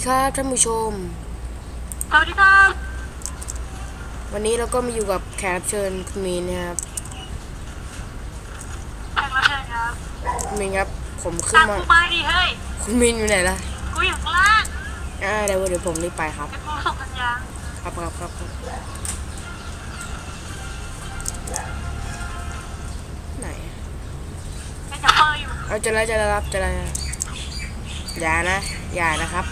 ดีครับท่านผู้ชม สวัสดีครับ วันนี้เราก็มาอยู่กับแขกรับเชิญคุณมีนนะครับ แขกรับเชิญครับคุณมีนครับ ผมขึ้นตั้งมา กูมาดิเฮ้ย คุณมีนอยู่ไหนล่ะกูอยู่ข้างล่างอ่าเดี๋ยวเดี๋ยวผมรีบไปครับ ไอ้กูส่งสัญญาณครับครับครับครับไหน ไอ้จะเฟอร์อยู่เอาจะแล้วจะแล้วครับจะแล้วอย่านะ อย่านะครับ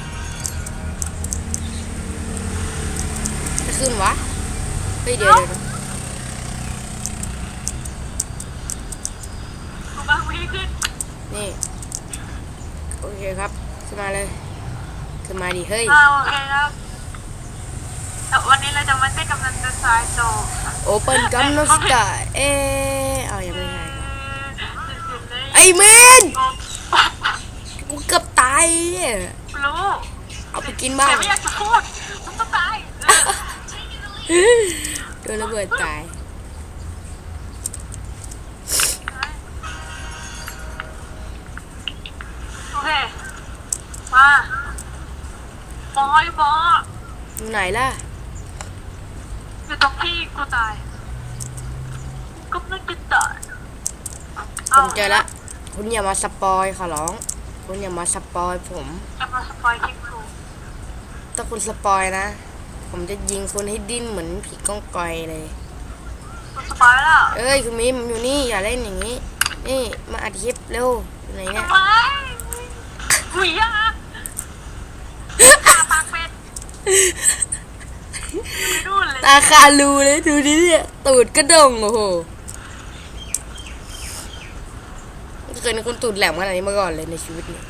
ขึ้นวะ เฮ้ยเดี๋ยวเดี๋ยวกูบังไม่ให้ขึ้นนี่โอเคครับ ขึ้นมาเลย ขึ้นมาดิเฮ้ยอ่าโอเคครับแต่วันนี้เราจะมาเต้นกำลังจะสายโจโอเปิลกัมนสตาเอ๊ะเอายังไม่ใช่ครับไอ้ไอ้เมนกูเกือบตายเนี่ยรู้เอาไปกินบ้างแต่ไม่อยากจะพูดมันต้องตาย โดนระเบิดตาย โอเค มาบอยบออยู่ไหนล่ะ อยู่ตรงที่กูตายก็ไม่จะตายผมเจอละ คุณอย่ามาสปอยขอร้อง คุณอย่ามาสปอยผม จะมาสปอยคลิปกูถ้าคุณสปอยนะ ผมจะยิงคุณให้ดิ้นเหมือนผีก้องกอยเลยกูสปอยแล้วเอ้ยคุณมีมอยู่นี่อย่าเล่นอย่างนี้ นี่มาอัดคลิปเร็วอยู่ไหนเนี่ยทำไมหวีอะปากเป็ดไม่ดูเลยตาคารูเลยดูดิเนี่ยตูดกระดงโอ้โหไม่เคยเห็นคุณตูดแหลมขนาดนี้มาก่อนเลยในชีวิตนี้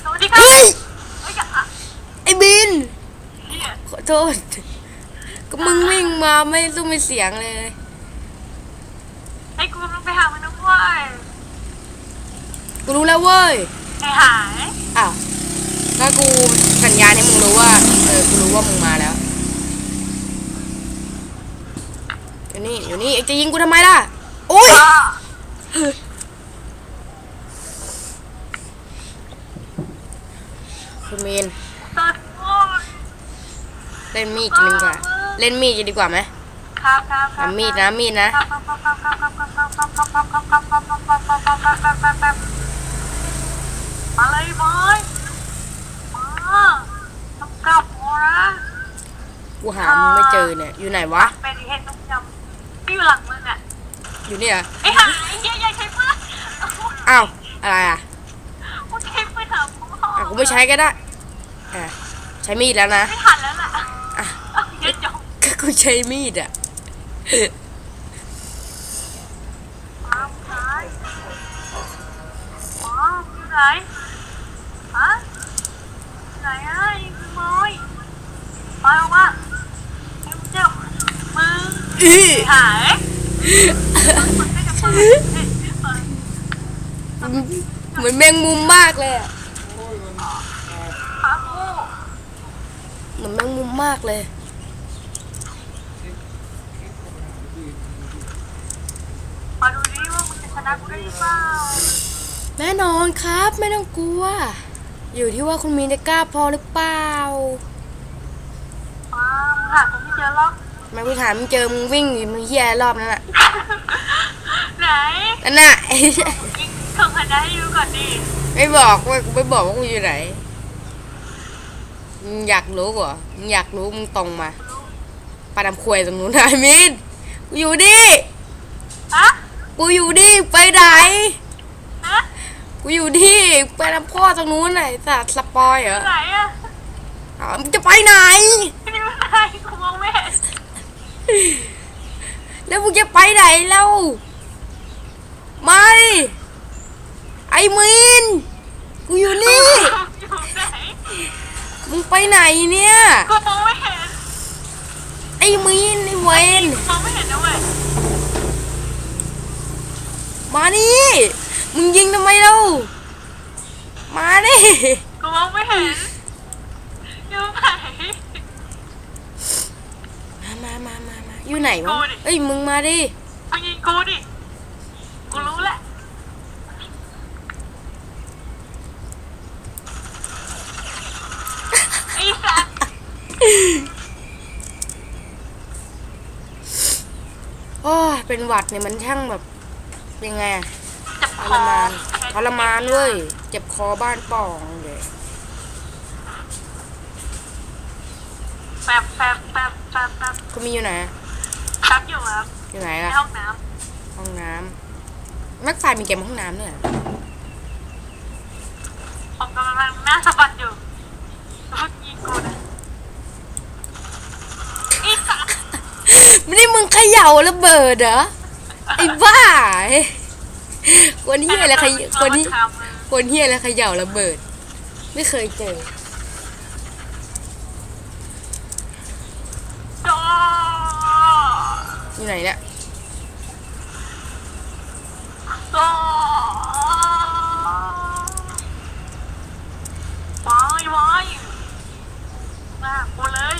สวัสดีครับเฮ้ยเฮ้ยอะไอ้บินเหี้ย ขอโทษ ก็มึงวิ่งมาไม่สู้ไม่เสียงเลยให้กูต้องไปหามันนะเว้ยกูรู้แล้วเว้ย ไอ้หายอ้าวก็กูสัญญาณให้มึงรู้ว่า เออ กูรู้ว่ามึงมาแล้ว อยู่นี่ อยู่นี่เอ็งจะยิงกูทำไมล่ะ โอ้ยอะคุณมีนตัดโอ้ย เล่นมีดกันดีกว่า เล่นมีดจะดีกว่าไหมครับครับครับอะมีดนะมีดนะครับครับครับครับครับครับครับครับครับครับครับครับครับครับครับครับครับครับครับมาเลยบอยมาต้องกลับหัวนะ กูหามึงไม่เจอเนี่ย อยู่ไหนวะ เป็นเห็นต้มยำที่อยู่หลังมึงอะอยู่เนี่ยเหรอไอ้หายไอ้เหี้ยอย่าใช้ปืนอ้าวอะไรอะกูใช้ปืนถามกูอะกูไม่ใช้ก็ได้อะใช้มีดแล้วนะ ไม่ทันแล้วล่ะอะเดี๋ยวจบ ก็กูใช้มีดอะมาไหนมาอยู่ไหนฮะไหนอะยิงมอยไปออกมาเดี๋ยวเจ้ามึงอื้อหายมึงไม่จะปืนเหมือนแมงมุมมากเลยอะขากูเหมือนแมงมุมมากเลย มาดูดิ ว่ามึงจะชนะกูได้หรือเปล่าแน่นอนครับไม่ต้องกลัว อยู่ที่ว่าคุณมีนจะกล้าพอหรือเปล่าอ่ามึงหากูไม่เจอหรอกแม่กูถามมึงเจอมึงวิ่งอยู่มึงเฮียรอบนั้นอะไหนนั่นน่ะ ยิงส่งคะแนนให้ดูก่อนดิไม่บอกเว่ากูไม่บอกว่ากูอยู่ไหนมึงอยากรู้เหรอมึงอยากรู้มึงตรงมาปาดำควยตรงนู้นนายมินกูอยู่ดิ ฮะ กูอยู่ดิไปไหน ฮะกูอยู่ดิไปดำพ่อตรงนู้นไหนสัตว์สปอยเหรอไหนอะอ้าวมึงจะไปไหน ไม่ได้ไหนกูมองไม่เห็นแล้วมึงจะไปไหนแล้วมาดิไอ้มินกูอยู่นี่ อยู่ไหนมึงไปไหนเนี่ย กูมองไม่เห็นไอ้มินไอ้เวนกูมองไม่เห็น มานี่ มึงยิงทำไมเล่ามานี่กูมองไม่เห็นอยู่ไหนมามามามามาอยู่ไหนวะเอ้ยมึงมาดิมึงยิงกูดิกูรู้แหละอ้สัสโอ้เป็นหวัดเนี่ยมันช่างแบบ ยังไงอะเจ็บทครอมานทรมานเว้ยเจ็บคอบ้านป่องเลยแฟบแฟบแฟบแฟบแฟบคุณมีอยู่ไหนอะแป๊บอยู่ครับอยู่ไหนในล่ะห้องน้ห้องน้ำนักไฟมีเกมห้องน้ำด้วยเหรอำผมกำลังหน้าสะบัดอยู่แล้วเพิ่งยิงกูนะอีสัตว์ไม่ได้มึงเขย่าระเบิดเหรอ ไอ้บ้าเฮ้ยคนเฮียอะไรขยคนนี้ทำเลยคนเฮียอะไรเขย่าระเบิด ไม่เคยเจอจ้าอยู่ไหนเนี่ยจ้าว้ายว้ายมากูเลย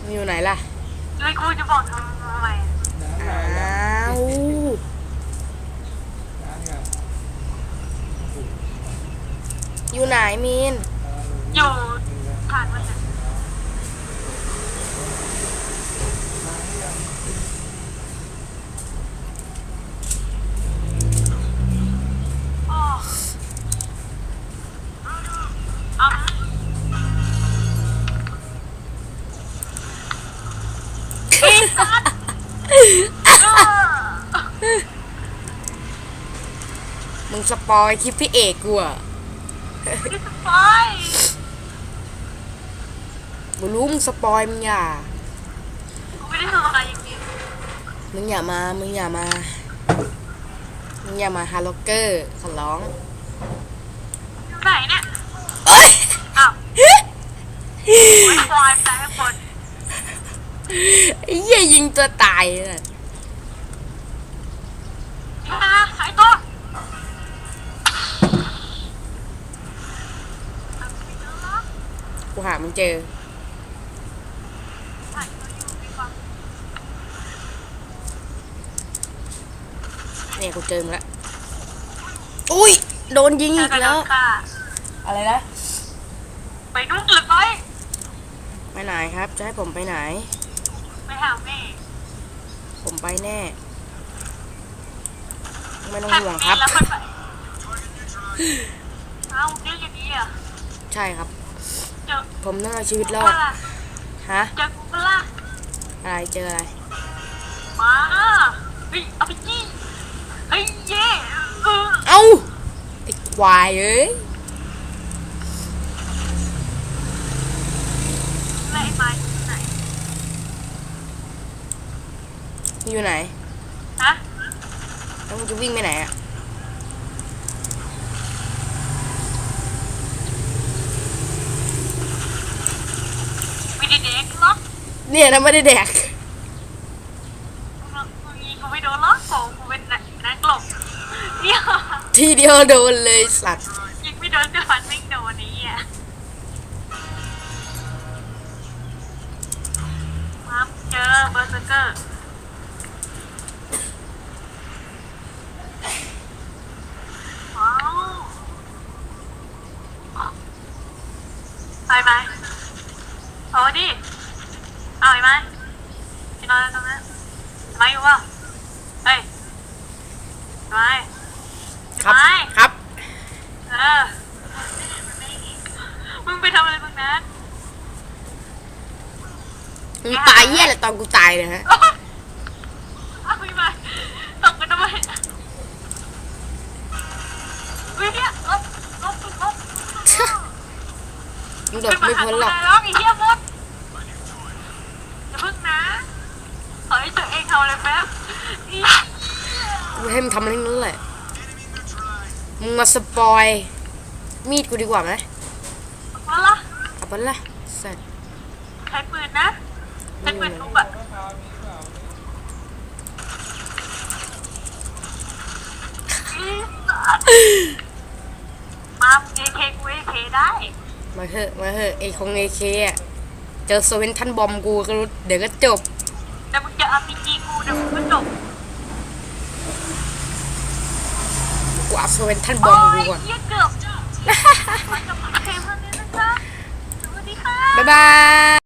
มันอยู่ไหนล่ะเลยกูจะบอกทำไมอ้าว อยู่ไหนมีน อยู่ผ่านมันเนี่ยอ้อเอาอีสัตว์อ้อมึงสปอยคลิปพี่เอกกูอะพี่ สไปายกูรู้มึงสปอยมึงอย่า กูไม่ได้ทำอะไรอย่างนี้มึงอย่ามา มึงอย่ามา มึงอย่ามาฮาร์ล็อกเกอร์ขอร้องอยู่ไหนเนี่ยเอ้ยอ้าวไม่ควายตายให้คน ไอ้เหี้ยยิงตัวตายเลย นี่นะหายตัว กูหา มึงเจอหายตัวอยู่ดีกว่าเนี่ยกูเจอมึงละอุ้ย โดนยิงอีกแล้วค่ะอะไรนะ ไปนู่นหรือไปไปไหนครับ จะให้ผมไปไหน ไปหาแม่ ผมไปแน่ ไม่ต้องแค่ห่วงนี้ครับแล้วค่อยไปเอ้าเรื่องอย่างนี้อะ ใช่ครับเจอ ผมต้องเอาชีวิตรกูอดล่ะฮะเจอกูล่ะอะไรเจออะไรมาเฮ้ยเอาไปจี้เฮ้ยเย่เออเอ้าไอ้ควายเอ้ยแล้วไอ้ไม้อยู่ไหนอยู่ไหนฮะแล้วมึงจะวิ่งไปไหนอะ ไม่ได้เด็กหรอกเนี่ยนะไม่ได้แดกมึงยิงกูไม่โดนหรอกโผกูเป็นนักนักหลบเนี่ยทีเดียวโดนเลยสัตว์ ยิงไม่โดนจะฟันไม่โดนนี้อะมาเจอเบอร์เซอร์เกอร์ว้าวไปไหมเอา ดิ เอาไอ้ไหมกินอะไรตรงนั้นไม้อยู่วะเฮ้ยไม้ครับ ไม้ครับ เออ มึงไปทำอะไรตรงนั้นมึงตายเหี้ยแหละตอนกูตายเลยฮะเอาไปมาตกกันทำไมวิเนี่ยลบลบลบมึงหลบไม่พ้นหรอกร้องไอ้เหี้ยมดอย่าพึ่งนะขอให้ตัวเอง ทำอะไรแป๊บอีกูให้มึงทำอะไรนั้นแหละ มึงมาสปอย มีดกูดีกว่าไหมมาละเอาไปละสัตว์ใช้ปืนนะใช้ปืนทุบอะอีสัตว์มาเอเคกูเอเคได้ มาเถอะ มาเถอะไอของเอเคอะเจอโซเวนทันบอมกูก็รู้เดี๋ยวก็จบ แต่มึงจะเอาพี จีกูเดี๋ยวมึงก็จบกูเอาโซเวนทันบอมกูก่อนโยเหี้ยเกือบขอจบคลิปเท่านี้นะคะสวัสดีค่ะ บ๊ายบาย